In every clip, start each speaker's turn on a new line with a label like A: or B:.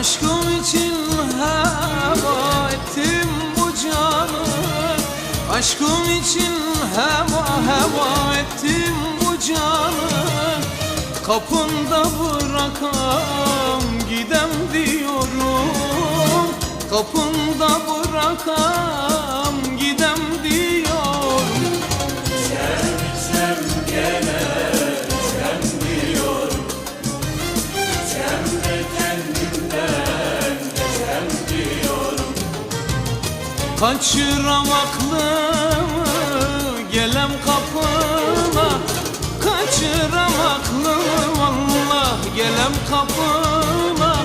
A: Aşkım için heva ettim bu canı. Aşkım için heva heva ettim bu canı. Kapında bırakam gidem diyorum. Kapında bırakam Kaçıram aklımı gelem kapına Kaçıram aklımı vallah gelem kapına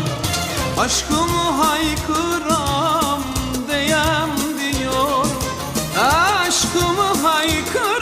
A: Aşkımı haykıram deyem diyor Aşkımı haykır